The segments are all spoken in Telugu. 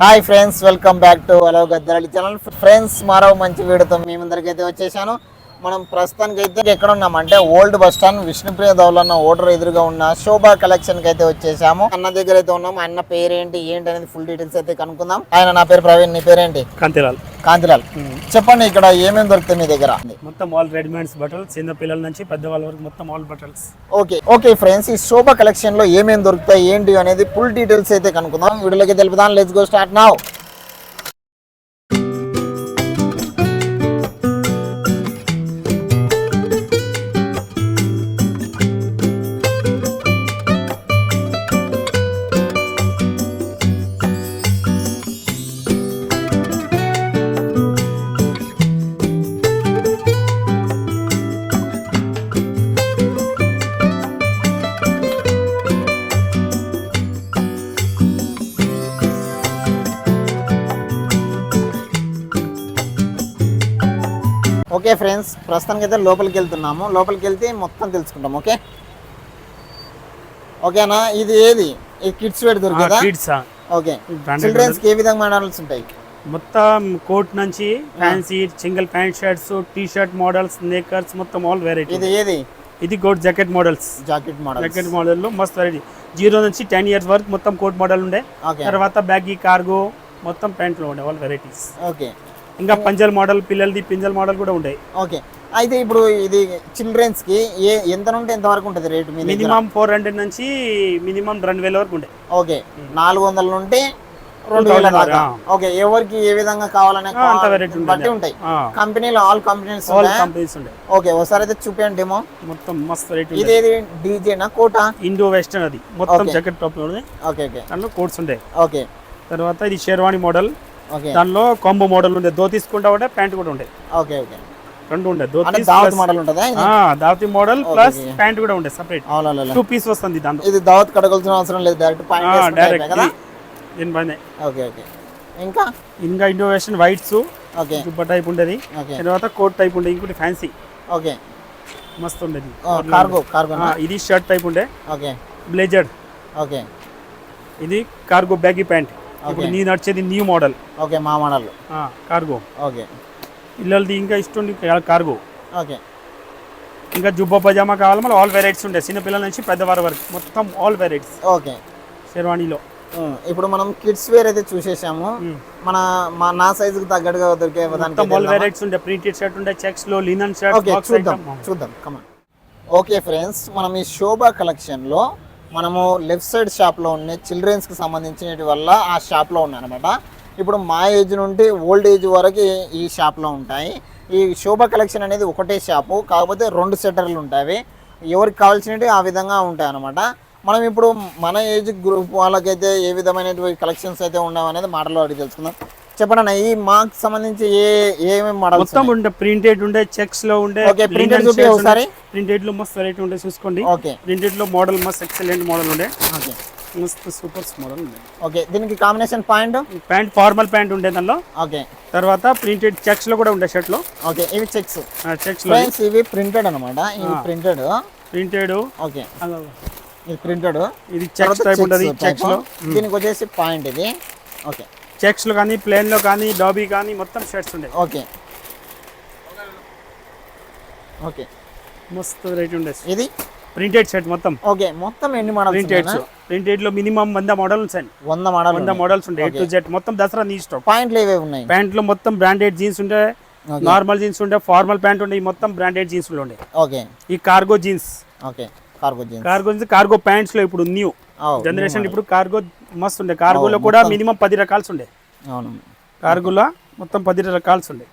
Hi friends welcome back to allow గద్దరాలి ఛానల్. ఫ్రెండ్స్ మరో మంచి వీడియోతో మీ అయితే వచ్చేసాను. మనం ప్రస్తుతానికి అయితే ఎక్కడ ఉన్నామంటే ఓల్డ్ బస్ స్టాండ్ విష్ణుప్రియ దౌలన్న ఓటర్ ఎదురుగా ఉన్న శోభా కలెక్షన్కి అయితే వచ్చేసాము. అన్న దగ్గర అయితే ఉన్నాం అన్న పేరేంటి ఏంటి అనేది ఫుల్ డీటెయిల్స్ అయితే కనుక్కుందాం. ఆయన నా పేరు ప్రవీణ్ నీ పేరేంటి? కంతిలాల్. కాంతిలాల్. చెప్పండి ఇక్కడ ఏమేమి దొరుకుతాయి మీ దగ్గర? మొత్తం ఆల్ రెడీమేడ్స్ బట్టలు చిన్న పిల్లల నుంచి పెద్దవాళ్ళ వరకు మొత్తం ఆల్ బట్టల్స్ ఓకే ఓకే ఫ్రెండ్స్ ఈ శోభా కలెక్షన్లో ఏమేమి దొరుకుతాయి ఏంటి అనేది ఫుల్ డీటెయిల్స్ అయితే కనుక్కుందాం. వీడియోలోకి తెలుపుదాం let's go start now okay friends ప్రస్తుతానికి అయితే లోపలికి వెళ్తున్నాము లోపలికి వెళ్తే మొత్తం తెలుసుకుంటాం ఓకే? ఓకేనా? ఇది ఏది? ఈ కిడ్స్ వేర్ దొరికిందా? Kids okay. చిల్డ్రన్స్ ఏ విధంగా మోడల్స్ ఉంటాయి? మొత్తం కోట్ నుంచి fancy single pant shirts T shirt models knickers మొత్తం ఆల్ వెరైటీ ఇది ఏది? ఇది coat jacket models. Jacket model jacket model మస్తు వెరైటీ. జీరో నుంచి టెన్ ఇయర్స్ వరకు మొత్తం కోట్ మోడల్ ఉండే. తర్వాత బ్యాగీ కార్గో మొత్తం ప్యాంట్లో ఉండే ఆల్ వెరైటీస్. ఓకే. ఇంకా పంజల్ మోడల్ పిల్లలది పింజల్ మోడల్ కూడా ఉండే ఓకే. అయితే ఇప్పుడు ఇది చిల్డ్రన్స్కి ఏ ఎంత నుండి ఎంత వరకు ఉంటుంది రేట్ మినిమం ఫోర్ హండ్రెడ్ నుంచి మినిమం రెండు వేల వరకు ఉండే ఓకే. నాలుగు వందల నుండి రెండు వేల దాకా. ఓకే. ఎవరికి ఏ విధంగా కావాలనే. బట్టి ఉంటాయి. కంపెనీలో ఆల్ కంపెనీస్ ఆల్ కంపెనీస్ ఉండే ఓకే. ఒకసారి అయితే చూపించండి డెమో మొత్తం మస్తు వెరైటీ ఇదేది? డీజేనా కోటా? ఇండో వెస్టర్న్ అది. మొత్తం. జాకెట్ టాప్ ఉంది ఓకే ఓకే. దాంట్లో కోట్స్ ఉండే ఓకే. తర్వాత ఇది షేర్వాణి మోడల్. దానిలో కాంబో మోడల్ ఉండే ధోతి తీసుకుంటా ఉండే ప్యాంట్ కూడా ఉండే. Okay okay. రెండు ఉండే ధోతి దావత్ మోడల్ ఉంటుందా? దావతి మోడల్ ప్లస్ ప్యాంట్ కూడా ఉండే సపరేట్ టూ పీస్ వస్తుంది దాంట్లో. ఇది దావత్ కడగలసిన అవసరం లేదు డైరెక్ట్ పాయింట్ డైరెక్ట్ కదా? దీని పైన. Okay okay. ఇంకా? ఇంకా ఇండో వెస్టర్న్ వైట్స్ ఓకే. జుబ్బా టైప్ ఉండేది. ఓకే. తర్వాత కోట్ టైప్ ఉండే ఇంకోటి ఫ్యాన్సీ ఓకే. మస్తు ఉండేది. కార్గో కార్గో ఇది షర్ట్ టైప్ ఉండే. ఓకే. Blazer okay. ఇది కార్గో బ్యాగీ ప్యాంట్ ఇప్పుడు నీ నడిచేది న్యూ మోడల్. ఓకే మా మోడల్. కార్గో ఓకే పిల్లలది ఇంకా ఇష్టం కార్గో ఓకే ఇంకా జుబ్బా పజామా కావాలి మళ్ళీ ఆల్ వెరైటీస్ ఉంటాయి చిన్న పిల్లల నుంచి పెద్దవారి వరకు. మొత్తం ఆల్ వెరైటీస్ ఓకే షెర్వాణిలో ఇప్పుడు మనం కిడ్స్ వేర్ అయితే చూసేసాము. మన మా నా సైజుకి తగ్గట్టుగా దొరికే ఆల్ వెరైటీస్ ఉంటాయి ప్రింటెడ్ షర్ట్ ఉంటాయి చెక్స్లో లినన్ షర్ట్ చూద్దాం చూద్దాం. కమన్ ఓకే ఫ్రెండ్స్ మనం ఈ శోభా కలెక్షన్లో మనము లెఫ్ట్ సైడ్ షాప్లో ఉండే చిల్డ్రన్స్కి సంబంధించినటి వల్ల ఆ షాప్లో ఉన్నాయన్నమాట ఇప్పుడు మా ఏజ్ నుండి ఓల్డ్ ఏజ్ వరకు ఈ షాప్లో ఉంటాయి. ఈ శోభ కలెక్షన్ అనేది ఒకటే షాపు కాకపోతే రెండు సెటర్లు ఉంటాయి. ఎవరికి కావాల్సినవి ఆ విధంగా ఉంటాయి అనమాట మనం ఇప్పుడు మన ఏజ్ గ్రూప్ వాళ్ళకైతే ఏ విధమైనటువంటి కలెక్షన్స్ అయితే ఉన్నావు అనేది మాటలో అడిగి తెలుసుకుందాం. చెప్పండి ఈ మాకు సంబంధించి ఏ ఏమేమి మోడల్స్ మొత్తం ఉండే ప్రింటెడ్ ఉండే చెక్స్లో ఉండే printed చూపి ఒకసారి. ప్రింటెడ్లో మస్తు వెరైటీ ఉండే చూసుకోండి. ఓకే ప్రింటెడ్లో మోడల్ మస్తు ఎక్సలెంట్ మోడల్ ఉండే. ఓకే మస్తు సూపర్ మోడల్ ఉండే. ఓకే దీనికి combination point pant formal pant ఉండే దానిలో. ఓకే తర్వాత ప్రింటెడ్ చెక్స్లో కూడా ఉండే షర్ట్లో. ఓకే ఇవి చెక్స్ చెక్స్లో. ఇవి ప్రింటెడ్ అనమాట ఇవి ప్రింటెడ్ ప్రింటెడ్ ఓకే ఇది ప్రింటెడ్ ఇది చెక్స్ టైప్ ఉంటుంది చెక్స్లో. దీనికి వచ్చేసి పాయింట్ ఇది. ఓకే చెక్స్లో కానీ ప్లేన్లో కానీ డాబీ కానీ మొత్తం షర్ట్స్ ఉండే. ఓకే. ఓకే. మస్తు వెరైటీ ఉండే. ఇది? ప్రింటెడ్ షర్ట్ మొత్తం. ఓకే మొత్తం ఎన్ని మోడల్స్ ప్రింటెడ్ ప్రింటెడ్లో మినిమం వంద మోడల్స్ అండి వంద మోడల్ వంద మోడల్స్ ఉండే ఏ టు జెడ్ మొత్తం దసరా నీ స్టాక్ పాయింట్లు ఏవే ఉన్నాయి? ప్యాంట్లో మొత్తం బ్రాండెడ్ జీన్స్ ఉండే. Okay. నార్మల్ జీన్స్ ఉండే ఫార్మల్ ప్యాంట్ ఉండే మొత్తం బ్రాండెడ్ జీన్స్లో ఉండే. ఓకే. ఈ cargo jeans okay. Cargo jeans cargo jeans cargo ప్యాంట్స్లో ఇప్పుడు న్యూ జనరేషన్ ఇప్పుడు కార్గో మస్తు ఉండే కార్గోలో కూడా మినిమం పది రకాల్స్ ఉండే. అవును. కార్గోలో మొత్తం పది రకాల్స్ ఉండే.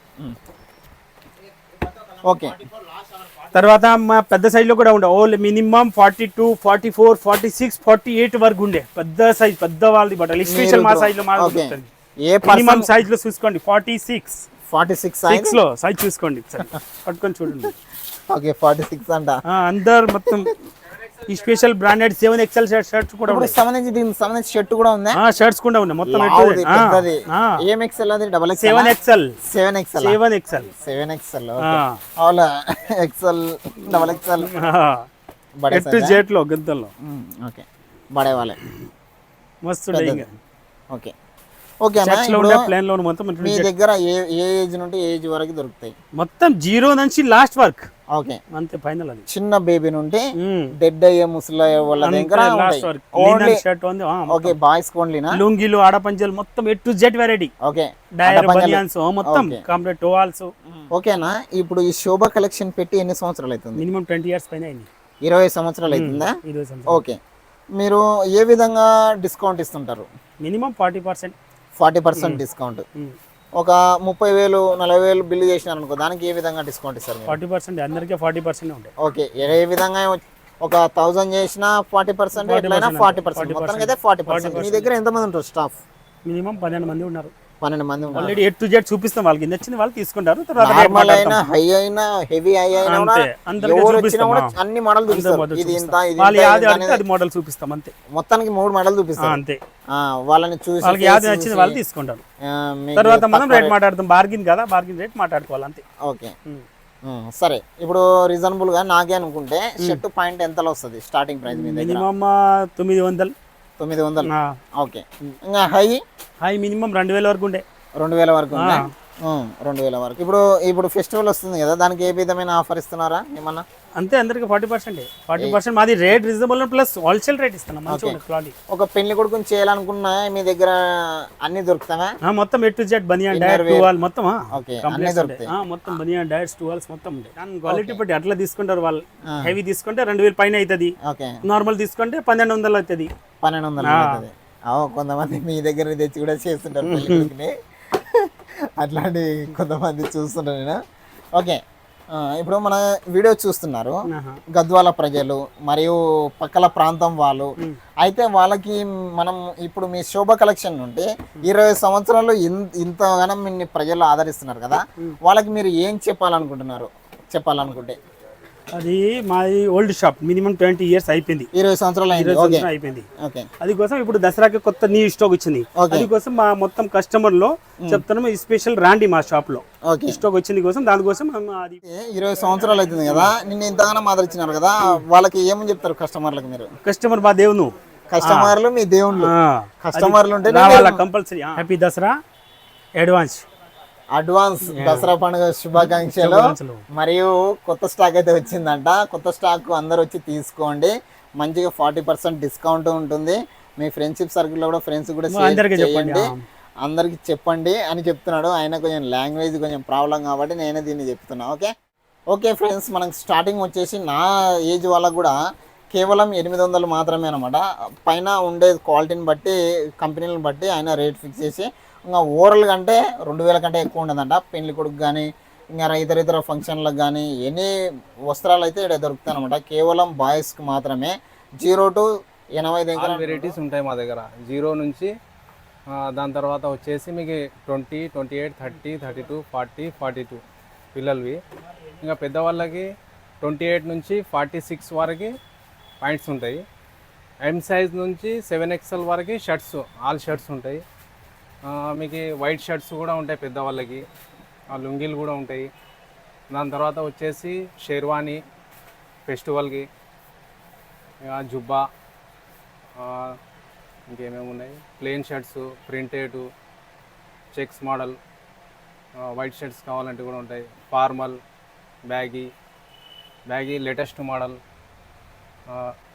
ఓకే. తర్వాత మా పెద్ద సైజ్లో కూడా ఉండే. Only minimum forty two forty four forty six forty eight వరకు ఉండే. పెద్ద సైజ్ పెద్ద వాళ్ళది బట్టలు స్పెషల్ మా సైజ్లో మా ఏ మినిమం సైజ్లో చూసుకోండి. Forty six. ఫార్టీ సిక్స్ సిక్స్లో సైజ్ చూసుకోండి. పట్టుకొని చూడండి. ఓకే ఫార్టీ సిక్స్ అంట. అందరు మొత్తం ఈ special branded seven XL shirt shirts కూడా సంబంధించి దీనికి సంబంధించి షర్ట్ కూడా ఉందా ఆ షర్ట్స్ కూడా ఉన్నాయి. మొత్తం ఏం ఎక్సెల్ అది? Double XL seven XL seven XL seven XL seven XL అవునా ఎక్సెల్ డబల్ ఎక్సెల్ బడే ఎట్ జెట్లో గద్దల్లో ఓకే బడే వాళ్ళే. మస్తు ఓకే ఓకే లో మొత్తం మీ దగ్గర ఏ ఏ ఏజ్ నుండి ఏజ్ వరకు దొరుకుతాయి? మొత్తం జీరో నుంచి లాస్ట్ వర్క్. ఓకే. అంతే ఫైనల్ అది. చిన్న బేబీ నుండి. డెడ్ అయ్యే ముసలి వాళ్ళ దగ్గర ఓన్లీ షర్ట్ ఉంది. ఓకే బాయ్స్ ఓన్లీనా లుంగీలు ఆడపంచలు మొత్తం A to Z variety okay. డైర్ బనియాన్స్ మొత్తం. కంప్లీట్ టోవాల్స్ ఓకేనా ఇప్పుడు ఈ శోభ కలెక్షన్ పెట్టి ఎన్ని సంవత్సరాలు అవుతుంది? మినిమం ట్వంటీ ఇయర్స్ పైన అయింది. ఇరవై సంవత్సరాలు అవుతుందా? ఓకే. మీరు ఏ విధంగా డిస్కౌంట్ ఇస్తుంటారు? Minimum forty percent forty percent discount ఒక ముప్పై వేలు నలభై వేలు బిల్లు చేసినారు అనుకో దానికి ఏ విధంగా డిస్కౌంట్ ఇస్తారు ఫార్టీ పర్సెంట్ అందరికీ ఫార్టీ పర్సెంట్ ఉంటాయి. ఓకే ఏ విధంగా ఒక థౌజండ్ చేసినా ఫార్టీ పర్సెంట్ ఎట్లయినా ఫార్టీ పర్సెంట్. మొత్తానికి అయితే ఫార్టీ పర్సెంట్. మీ దగ్గర ఎంతమంది ఉంటారు స్టాఫ్? మినిమం పన్నెండు మంది ఉన్నారు. పన్నెండు మంది ఆల్రెడీ ఎట్ టు జెడ్ చూపిస్తాం వాళ్ళకి. నచ్చింది వాళ్ళు తీసుకుంటారు తర్వాత నార్మల్. అయినా హై అయినా హెవీ హై అయినా ఎవరు వచ్చినా చూపిస్తాం కూడా. అన్ని మోడల్ ఇది ఇంత చూపిస్తాం. ఇది వాళ్ళు యాది అడిగితే అది మోడల్ చూపిస్తాం అంతే. మొత్తానికి మూడు మోడల్ ఆ, చూపిస్తారు అంతే. ఆ, వాళ్ళని చూసి వాళ్ళకి యాది నచ్చింది వాళ్ళు తీసుకుంటారు. తర్వాత మనం రేట్ మాట్లాడతాం. బార్గిన్ కదా బార్గిన్ రేట్ మాట్లాడుకోవాలి అంతే. ఓకే. సరే. ఇప్పుడు రీజనబుల్గా నాకే అనుకుంటే షర్ట్ పాయింట్ ఎంతలో వస్తుంది? స్టార్టింగ్ ప్రైస్ మీ దగ్గర. మినిమం తొమ్మిది వందలు. తొమ్మిది వందలు. ఓకే. ఇంకా హై? హై మినిమం రెండు వేల వరకు ఉండే. రెండు వేల వరకు రెండు వేల వరకు. ఇప్పుడు ఇప్పుడు ఫెస్టివల్ వస్తుంది కదా దానికి ఏ విధమైన ఆఫర్ ఇస్తున్నారా ఏమన్నా? అంతే అందరికి ఫార్టీ పర్సెంట్. ఫార్టీ పర్సెంట్ మాది rate reasonable plus wholesale rate ఇస్తున్నాం క్వాలిటీ ఒక పెళ్ళి కొడుకుని చేయాలనుకున్నా మీ దగ్గర అన్ని దొరుకుతావా మొత్తం ఎట్ టు జెడ్ బనియన్ డైర్ టూ వాల్ మొత్తం ఓకే అన్ని కంప్లీట్ దొరుకుతాయి. మొత్తం బనియన్ డైర్స్ టూ వాల్స్ మొత్తం దాని క్వాలిటీ బట్టి అట్లా తీసుకుంటారు వాళ్ళు. హెవీ తీసుకుంటే రెండు వేలు పైన అవుతుంది. నార్మల్ తీసుకుంటే పన్నెండు వందలు అవుతుంది. పన్నెండు వందలు అవుతుంది అవు కొంతమంది మీ దగ్గర తెచ్చి కూడా చేస్తుంటారు అట్లాంటి కొంతమంది చూస్తుంటారు నేను. ఓకే. ఇప్పుడు మన వీడియో చూస్తున్నారు. గద్వాల ప్రజలు మరియు పక్కల ప్రాంతం వాళ్ళు. అయితే వాళ్ళకి మనం ఇప్పుడు మీ శోభ కలెక్షన్ నుండి ఇరవై సంవత్సరాలు ఇంతగానం మీ ప్రజలు ఆదరిస్తున్నారు కదా. వాళ్ళకి మీరు ఏం చెప్పాలనుకుంటున్నారు? చెప్పాలనుకుంటే. అది మాది old shop minimum twenty years అయిపోయింది. ఇరవై సంవత్సరాలు అయింది. ఇరవై ఓకే సంవత్సరం అయిపోయింది. ఓకే అది కోసం ఇప్పుడు దసరాకి కొత్త న్యూ స్టాక్ వచ్చింది. అది కోసం మా మొత్తం కస్టమర్లో చెప్తున్నాము ఈ స్పెషల్ రాండి మా షాప్లో. ఓకే స్టాక్ వచ్చింది కోసం దానికోసం అది ఇరవై సంవత్సరాలు అవుతుంది కదా. నిన్ను ఇంతగానో ఆదరించినారు కదా. వాళ్ళకి ఏమని చెప్తారు కస్టమర్లకు మీరు? కస్టమర్ మా దేవును కస్టమర్లు మీ దేవుళ్ళు. కస్టమర్లు ఉంటే compulsory happy Dasara. Advance advance Dasara పండుగ శుభాకాంక్షలు. మరియు కొత్త స్టాక్ అయితే వచ్చిందంట. కొత్త స్టాక్ అందరు వచ్చి తీసుకోండి. మంచిగా ఫార్టీ పర్సెంట్ డిస్కౌంట్ ఉంటుంది. మీ ఫ్రెండ్షిప్ సర్కిల్లో కూడా ఫ్రెండ్స్ కూడా చేయండి. అందరికి చెప్పండి అని చెప్తున్నాడు. ఆయన కొంచెం లాంగ్వేజ్ కొంచెం ప్రాబ్లం కాబట్టి నేనే దీన్ని చెప్తున్నా. ఓకే? ఓకే ఫ్రెండ్స్ మనకు స్టార్టింగ్ వచ్చేసి నా ఏజ్ వాళ్ళకు కూడా కేవలం ఎనిమిది వందలు మాత్రమే అనమాట పైన ఉండే క్వాలిటీని బట్టి కంపెనీలను బట్టి ఆయన రేట్ ఫిక్స్ చేసి ఇంకా ఓవరాల్ కంటే రెండు వేల కంటే ఎక్కువ ఉండదంట. పెళ్ళి కొడుకు కానీ ఇంకా ఇతర ఇతర ఫంక్షన్లకు కానీ ఎన్ని వస్త్రాలు అయితే ఇక్కడ దొరుకుతాయి అనమాట కేవలం బాయ్స్కి మాత్రమే. జీరో టు ఎనభై దగ్గర వెరైటీస్ ఉంటాయి మా దగ్గర. జీరో నుంచి దాని తర్వాత వచ్చేసి మీకు twenty twenty eight thirty thirty two forty forty two పిల్లలవి. ఇంకా పెద్దవాళ్ళకి ట్వంటీ ఎయిట్ నుంచి ఫార్టీ సిక్స్ వరకు పాయింట్స్ ఉంటాయి. ఎం సైజ్ నుంచి సెవెన్ ఎక్స్ఎల్ వరకు షర్ట్స్ ఆల్ షర్ట్స్ ఉంటాయి. మీకు వైట్ షర్ట్స్ కూడా ఉంటాయి పెద్దవాళ్ళకి. లుంగీలు కూడా ఉంటాయి. దాని తర్వాత వచ్చేసి షేర్వానీ ఫెస్టివల్కి జుబ్బా ఇంకేమేమి ఉన్నాయి? Plain shirts printed checks model white shirts కావాలంటే కూడా ఉంటాయి. Formal baggy baggy latest model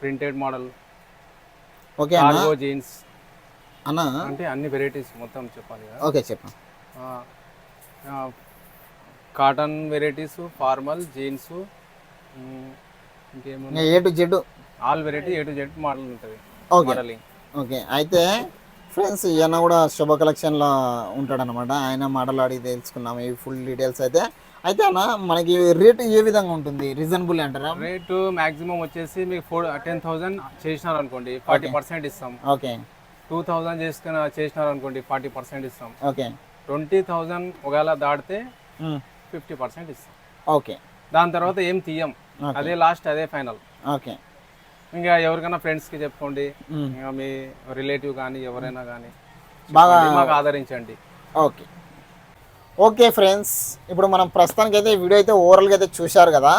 printed model okay అన్న. కార్గో జీన్స్ అన్న. అంటే అన్ని వెరైటీస్ మొత్తం చెప్పాలి కదా. ఓకే చెప్పు. ఆ, ఆ, కాటన్ వెరైటీస్ ఫార్మల్ జీన్స్ ఇంకేమున్నాయి? ఇంకా A to Z? All variety A to Z model ఉంటుంది. ఓకే. మోడలింగ్ ఓకే అయితే ఫ్రెండ్స్ ఈయన కూడా శుభ కలెక్షన్లో ఉంటాడనమాట ఆయన మోడల్ అడిగి తెలుసుకున్నాము ఈ ఫుల్ డీటెయిల్స్ అయితే. అయితే అన్న మనకి రేట్ ఏ విధంగా ఉంటుంది? రీజనబుల్ అంటారా? రేటు మాక్సిమం వచ్చేసి మీకు ఫోర్ టెన్ థౌసండ్ చేసినారు అనుకోండి ఫార్టీ పర్సెంట్ ఇస్తాం. ఓకే. టూ థౌసండ్ చేసుకుని చేసినారు అనుకోండి ఫార్టీ పర్సెంట్ ఇస్తాం. ఓకే. ట్వంటీ థౌసండ్ ఒకవేళ దాటితే ఫిఫ్టీ పర్సెంట్ ఇస్తాం. ఓకే. దాని తర్వాత ఏం తీయం. అదే లాస్ట్ అదే ఫైనల్. ఓకే. ఇంకా ఎవరికైనా ఫ్రెండ్స్కి చెప్పుకోండి. ఇంకా మీ రిలేటివ్ కానీ ఎవరైనా కానీ. బాగా మాకు ఆదరించండి. ఓకే. ఓకే ఫ్రెండ్స్ ఇప్పుడు మనం ప్రస్తుతానికి అయితే ఈ వీడియో అయితే ఓవరాల్గా అయితే చూశారు కదా.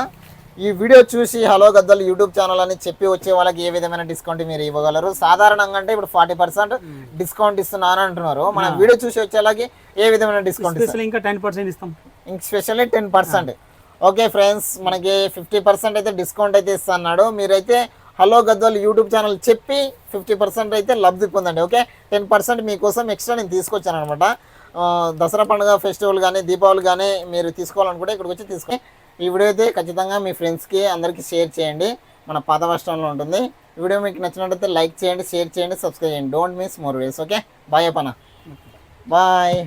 ఈ వీడియో చూసి హలో గద్దలు యూట్యూబ్ ఛానల్ అని చెప్పి వచ్చే వాళ్ళకి ఏ విధమైన డిస్కౌంట్ మీరు ఇవ్వగలరు? సాధారణంగా అంటే ఇప్పుడు ఫార్టీ పర్సెంట్ డిస్కౌంట్ ఇస్తున్నాను అంటున్నారు. మన వీడియో చూసి వచ్చేలాగి ఏ విధమైన డిస్కౌంట్ ఇంకా టెన్ పర్సెంట్ ఇస్తాం. ఇంక specially ten percent okay friends మనకి ఫిఫ్టీ పర్సెంట్ అయితే డిస్కౌంట్ అయితే ఇస్తున్నాడు. మీరైతే హలో గద్వాల్ యూట్యూబ్ ఛానల్ చెప్పి ఫిఫ్టీ పర్సెంట్ అయితే లబ్ధి పొందండి ఓకే? టెన్ పర్సెంట్ మీకోసం ఎక్స్ట్రా నేను తీసుకొచ్చాను అనమాట. దసరా పండుగ ఫెస్టివల్ కానీ దీపావళి కానీ మీరు తీసుకోవాలనుకుంటే ఇక్కడికి వచ్చి తీసుకొని ఈ వీడియో అయితే ఖచ్చితంగా మీ ఫ్రెండ్స్కి అందరికీ షేర్ చేయండి. మన పాత వర్షంలో ఉంటుంది. వీడియో మీకు నచ్చినట్లయితే లైక్ చేయండి షేర్ చేయండి సబ్స్క్రైబ్ చేయండి. Don't miss more videos okay? Bye అప్పన bye